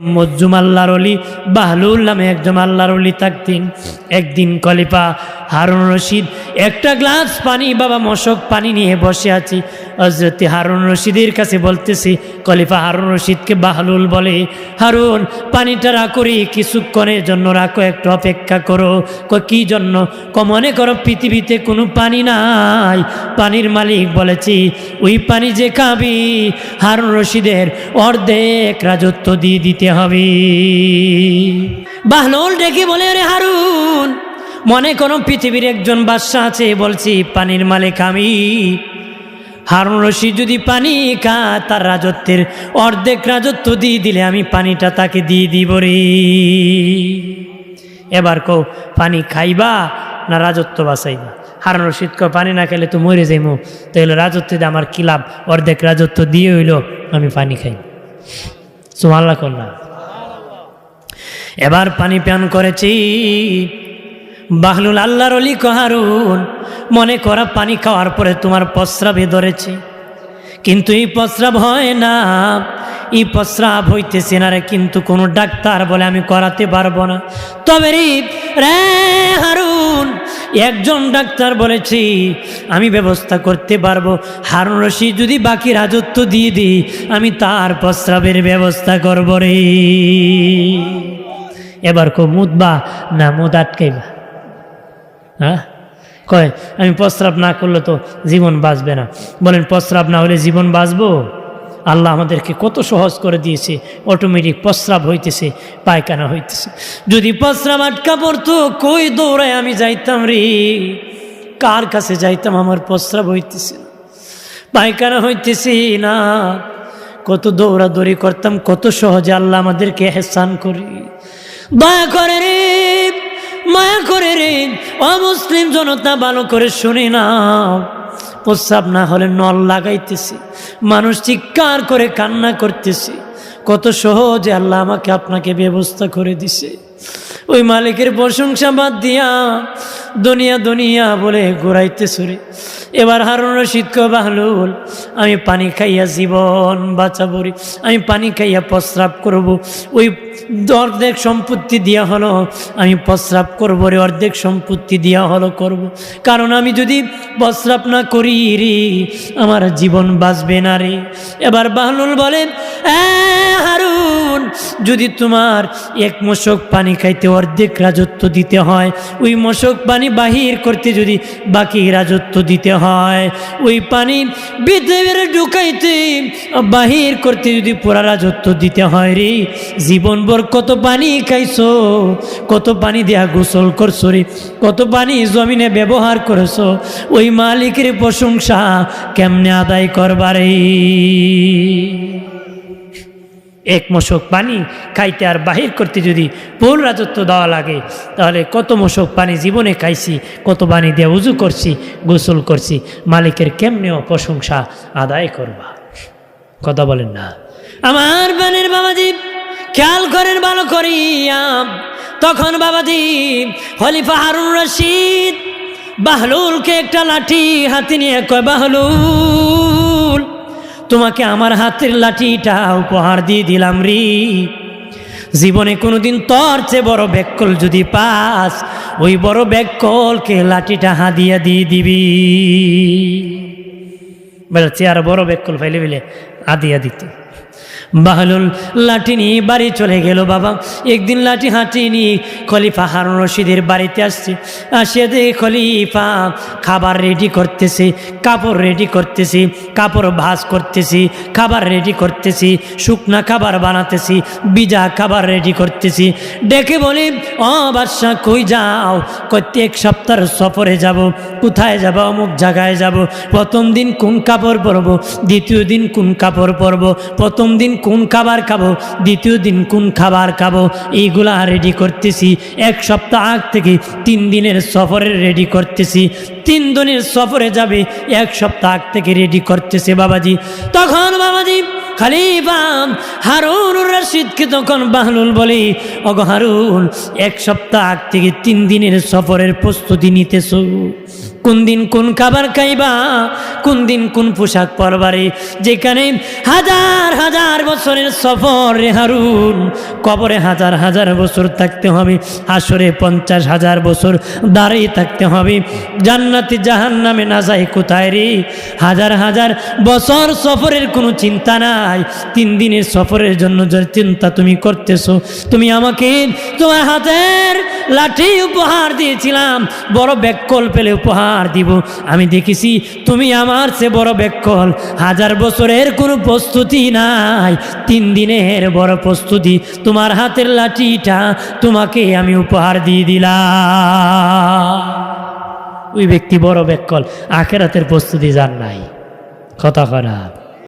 মজ্জুম অলি, বাহলুল নামে একজন আল্লাহর অলি থাকতেন। একদিন কলিপা হারুন রশিদ, একটা গ্লাস পানি, বাবা মশক পানি নিয়ে বসে আছি। হজরতে হারুন রশিদের কাছে বলতেছি কলিফা হারুন রশিদকে বাহলুল বলে, হারুন পানিটা রাখরি কিছুক্ষণের জন্য রাখো, একটু অপেক্ষা করো। ক জন্য? ক মনে করো পৃথিবীতে কোনো পানি নাই। পানির মালিক বলেছি, ওই পানি যে খাবি, হারুন রশিদের অর্ধেক রাজত্ব দিয়ে দিতে হবে। বাহলুল ডেকে বলে রে হারুন, মনে করো পৃথিবীর একজন বাদশাহ আছে। বলছি, পানির মালিক আমি। হারুন রশিদ যদি পানি খা, তার রাজত্বের অর্ধেক রাজত্ব দিয়ে দিলে আমি পানিটা তাকে দিয়ে দিব রে। এবার কো পানি খাইবা না রাজত্ব বাঁচাইবা? হারুন রশিদ কো পানি না খেলে তো মরে যাইমু। তাহলে রাজত্ব দিয়ে আমার কি লাভ? অর্ধেক রাজত্ব দিয়ে হইল, আমি পানি খাই। সুমাল্লা কন্যা। এবার পানি পান করেছি। বাহলুল আল্লাহর অলি কহারুন মনে করা পানি খাওয়ার পরে তোমার প্রস্রাবে ধরেছে। কিন্তু এই প্রস্রাব হয় না। এই প্রস্রাব হইতেছে না রে, কিন্তু কোনো ডাক্তার বলে আমি করাতে পারব না। তবে রে হারুন, একজন ডাক্তার বলেছি, আমি ব্যবস্থা করতে পারব। হারুন রশি যদি বাকি রাজত্ব দিয়ে দিই, আমি তার প্রস্রাবের ব্যবস্থা করব রে। এবার কো মুদবা না মুদ আটকাইবা। হ্যাঁ? কয়, আমি প্রস্রাব না করলে তো জীবন বাঁচবে না। বলেন, প্রস্রাব না হলে জীবন বাঁচবো? আল্লাহ আমাদেরকে কত সহজ করে দিয়েছে অটোমেটিক প্রস্রাব হইতেছে, পায়খানা হইতেছে। যদি প্রস্রাব আটকা পড়তো, কই দৌড়ায় আমি যাইতাম রে? কার কাছে যাইতাম আমার প্রস্রাব হইতেছে পায়খানা হইতেছি না। কত দৌড়াদৌড়ি করতাম, কত সহজে আল্লাহ আমাদেরকে হেসান করি। দয়া করে রে মায়া করে রে, অমুসলিম জনতা ভালো করে শুনি না। প্রস্রাব না হলে নল লাগাইতেছি, মানুষ চিৎকার করে কান্না করতেছি। কত সহজে আল্লাহ আমাকে আপনাকে ব্যবস্থা করে দিছে। ওই মালিকের প্রশংসা বাদ দিয়া দুনিয়া দুনিয়া বলে ঘুরাইতে সুরে এবার হারুন রশিদ বাহলুল, আমি পানি খাইয়া জীবন বাঁচাবো রে। আমি পানি খাইয়া প্রস্রাব করব। ওই অর্ধেক সম্পত্তি দেওয়া হলো, আমি প্রস্রাব করব রে। অর্ধেক সম্পত্তি দেওয়া হলো করব। কারণ আমি যদি প্রস্রাব না করি রে, আমার জীবন বাঁচবে না রে। এবার বাহলুল বলেন হারুন, যদি তোমার এক মশক পানি খাইতে অর্ধেক রাজত্ব দিতে হয়, ওই মশক পানি বাহির করতে যদি বাকি রাজত্ব দিতে হয়, ওই পানি ভিতরে ঢুকাইতে বাহির করতে যদি পুরা রাজত্ব দিতে হয় রে। জীবনভর কত পানি খাইছো, কত পানি দেয়া গোসল করছ রে, কত পানি জমিনে ব্যবহার করেছ, ওই মালিকের প্রশংসা কেমনে আদায় করবারে এক মশক পানি খাইতে আর বাহির করতে যদি পুল রাজত্ব দেওয়া লাগে, তাহলে কত মশক পানি জীবনে খাইছি, কত পানি দিয়ে উজু করছি, গোসল করছি, মালিকের কেমনেও প্রশংসা আদায় করবা? কথা বলেন না। আমার বানের বাবাজি খেয়াল করেন ভালো করিয়া, তখন বাবাজি হলিফা হারুন রশিদ বাহলুলকে একটা লাঠি হাতে নিয়ে কয়, বাহলুল তোমাকে আমার হাতের লাঠিটা উপহার দিয়ে দিলাম রি। জীবনে কোনোদিন তর চেয়ে বড় ব্যাকল যদি পাস, ওই বড় ব্যাকলকে লাঠিটা হাদিয়া দিয়ে দিবি। বেড়াচ্ছি আর বড় ব্যাকল ফাইলে ফেলে, হাদিয়া দিত। বাহলুল লাঠি নিয়ে বাড়ি চলে গেল বাবা। একদিন লাঠি হাঁটি নিয়ে খলিফা হারুন রশিদের বাড়িতে আসছে। আসে দেখে খলিফা খাবার রেডি করতেছে, কাপড় রেডি করতেছি, কাপড় ভাজ করতেছি, খাবার রেডি করতেছি, শুকনা খাবার বানাতেছি, বিজা খাবার রেডি করতেছি। ডেকে বলি, ও বাদশাহ, কই যাও? প্রত্যেক সপ্তাহ সফরে যাব। কোথায় যাব? অমুক জায়গায় যাব। প্রথম দিন কোন কাপড় পরবো? দ্বিতীয় দিন কোন কাপড় পরবো? প্রথম দিন কোন খাবার খাব? দ্বিতীয় দিন কোন খাবার খাব? এইগুলা রেডি করতেছি। এক সপ্তাহ আগ থেকে তিন দিনের সফরের রেডি করতেছি। তিন দিনের সফরে যাবে, এক সপ্তাহ আগ থেকে রেডি করতেছে বাবাজি। তখন বাবাজি খালিফা হারুন রশিদকে তখন বাহলুল বলি অগ হারুন, এক সপ্তাহ আগ থেকে তিন দিনের সফরের প্রস্তুতি নিতেছ। কোন দিন কোন খাবার খাইবা, কোন দিন কোন পোশাক পরবারে যেখানে হাজার হাজার বছরের সফর হারুন, কবরে হাজার হাজার বছর থাকতে হবে, আসরে পঞ্চাশ হাজার বছর দাঁড়িয়ে থাকতে হবে। জান্নাতি জাহান নামে না যায় কোথায় রে? হাজার হাজার বছর সফরের কোনো চিন্তা নাই, তিন দিনের সফরের জন্য যে চিন্তা তুমি করতেছো, তুমি আমাকে তোমার হাতের লাঠি উপহার দিয়েছিলাম, বড় ব্যাককল পেলে উপহার দিব। আমি দেখেছি তুমি আমার সে বড় ব্যাককল হাজার বছরের কোনো প্রস্তুতি নাই। তিন দিনের বড় প্রস্তুতি। তোমার হাতের লাঠিটা তোমাকে আমি উপহার দিয়ে দিলা ওই ব্যক্তি বড় ব্যাককল আখেরাতের প্রস্তুতি যার নাই। কথা খারাপ